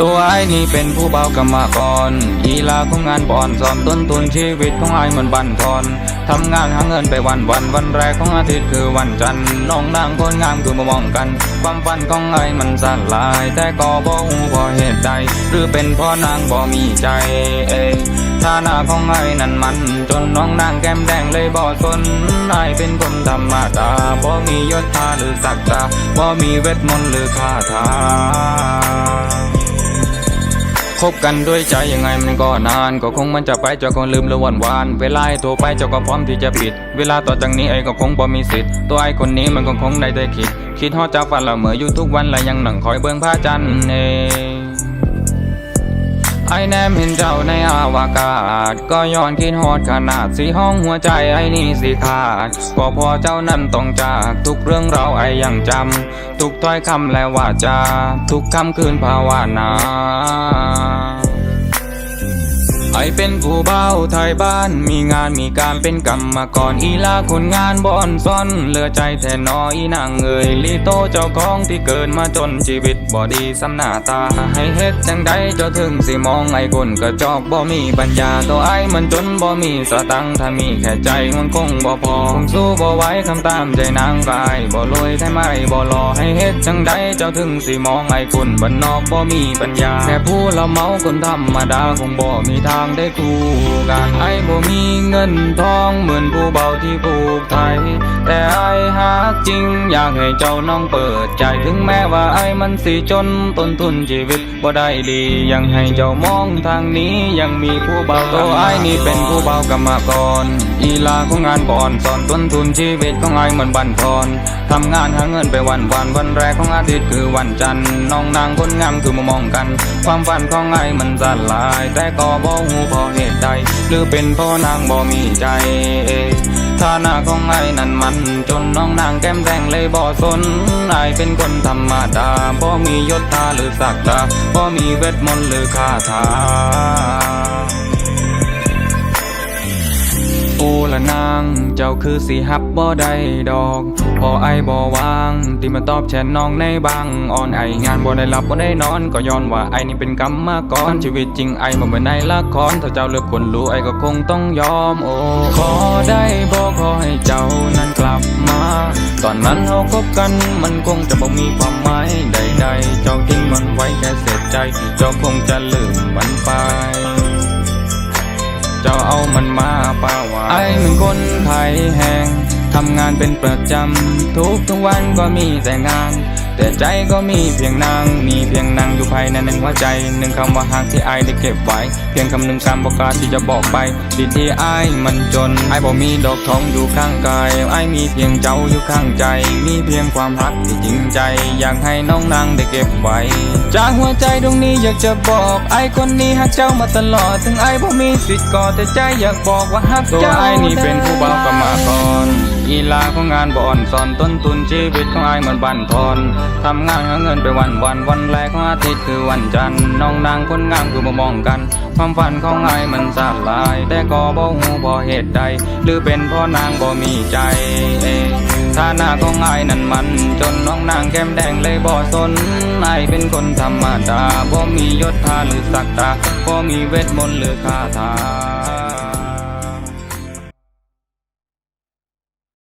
ตัวไอ้นี่เป็นผู้เบากรรมกรอีลาของงานบอนสอนต้นทุนชีวิตของไอ้มันบันทอนทำงานหาเงินไปวันวันวันแรกของอาทิตย์คือวันจันทร์น้องนางคนงามคือมามองกัน ความฝันของไอ้มันสลาย แต่ก็บ่ฮู้เพราะเหตุใด หรือเป็นเพราะนางบ่มีใจเอ้ยฐานะของไอ้นั่นมัน จนน้องนางแก้มแดงเลยบ่สนไอ้เป็นคนธรรมดาบ่มียศถาหรือศักดาบ่มีเวทมนต์หรือคาถา คบกันด้วยใจยังไงมันก็นาน ก็คงมันจะไปเจ้าคงลืมหรือวันวานเวลาโทรไปเจ้าก็พร้อมที่จะปิด เวลาต่อจากนี้ไอ้ก็คงบ่มีสิทธิ์ตัวไอ้คนนี้มันก็คงได้แต่คิด คิดฮอดจ้าฝันละเมื่ออยู่ทุกวันและยังหนังคอยเบิ่งพระจันทร์เอง ไอแนมเห็นเจ้าในอาวกาศ ก็ย้อนคิดฮอดขนาดสีห้องหัวใจไอนี่สีขาดก็พอเจ้านั้นต้องจากทุกเรื่องเราไอยังจำ ทุกถ้อยคำและวาจา ทุกคำคืนภาวนา ไอเป็นผู้เบาไทยบ้านมีงานมีการเป็นกรรมกรอีลาคนงานบอนซ่อนเหลือใจแทนน้อยนางเอ่ยลีโตเจ้าของที่เกิดมาจนชีวิตบ่ดีสำหน้าตา ให้เฮ็ดจังใดเจ้าถึงสิมองไอ้คนกระจอกบ่มีปัญญาตัวไอ้มันจนบ่มีสตังถ้ามีแค่ใจมันคงบ่พอคงสู้บ่ไหวคำตามใจนางกายบ่รวยแท้ไม่บ่รอให้เฮ็ดจังใดเจ้าถึงสิมองไอ้คนบ้านนอกบ่มีปัญญาแค่ผู้ละเมาคนธรรมดาคงบ่มีทางางได้คู่กันไอ้บ่มีเงินทองเหมือนผู้เบาที่ผูกไทย แต่ไอ้หักจริงอยากให้เจ้าน้องเปิดใจถึงแม้ว่าไอ้มันสิจนต้นทุนชีวิตบ่ได้ดียังให้เจ้ามองทางนี้ยังมีผู้เบาตัวไอ้นี่เป็นผู้เบากรรมกรอีลาของงานบ่อนสอนต้นทุนชีวิตของไอ้เหมือนบันทอนทำงานหาเงินไปวันวันวันแรกของอาทิตย์คือวันจันทร์น้องนางคนงามคือมามองกัน ความฝันของไอ้มันสลายแต่ก็บ่ฮู้เพราะเหตุใด หรือเป็นเพราะนางบ่มีใจฐานะของไอ้นั่นมัน จนน้องนางแก้มแดงเลยบ่สนไอ้เป็นคนธรรมดาบ่มียศถาหรือศักดาบ่มีเวทมนต์หรือคาถา ละนาง เจ้าคือสิฮับบ่ได้ดอก พอไอบ่วางที่มาตอบแชทน้องในบางอ่อนไองานบ่ได้หลับบ่ได้นอน ก็ย้อนว่าไอนี่เป็นกรรมมาก่อนชีวิตจริงไอบ่เหมือนในละครถ้าเจ้าเลือกคนรู้ไอก็คงต้องยอมโอ้ขอได้บ่ขอให้เจ้านั้นกลับมา ตอนนั้นเราคบกันมันคงจะบ่มีความหมายใดๆเจ้าทิ้งมันไว้แค่เศษใจ เจ้าคงจะลืมมันไป เจ้าเอามันมาป้าว่าไอ้มันคนไทยแหงทำงานเป็นประจำทุกทุกวันก็มีแต่งาน แต่ใจก็มีเพียงนางมีเพียงนาง ในหนึ่งหัวใจหนึ่งคำว่าหากที่ไอได้เก็บไว้ เพียงคำหนึ่งคำบอกกาที่จะบอกไปดีที่ไอมันจนไอบอกมีดอกทองอยู่ข้างกายไอมีเพียงเจ้าอยู่ข้างใจ มีเพียงความรักที่จริงใจ อยากให้น้องนางได้เก็บไว้จากหัวใจตรงนี้อยากจะบอกไอคนนี้ฮักเจ้ามาตลอด ถึงไอ้บ่มีสิทธิ์ก่อแต่ใจอยากบอกว่าฮักเจ้าไอนี่เป็นผู้เบากรรมากร อีลาของงานบ่อนสอนต้นทุนชีวิตของไอ้เหมือนบันทอนทำงานหาเงินไปวันวันวันแรกของอาทิตย์คือวันจันทร์น้องนางคนงามคือมามองกัน ความฝันของไอ้มันสลาย แต่ก็บ่ฮู้เพราะเหตุใด หรือเป็นเพราะนางบ่มีใจเองฐานะของไอ้นั่นมัน จนน้องนางแก้มแดงเลยบ่สนไอ้เป็นคนธรรมดาบ่มียศถาหรือศักดาบ่มีเวทมนต์หรือคาถา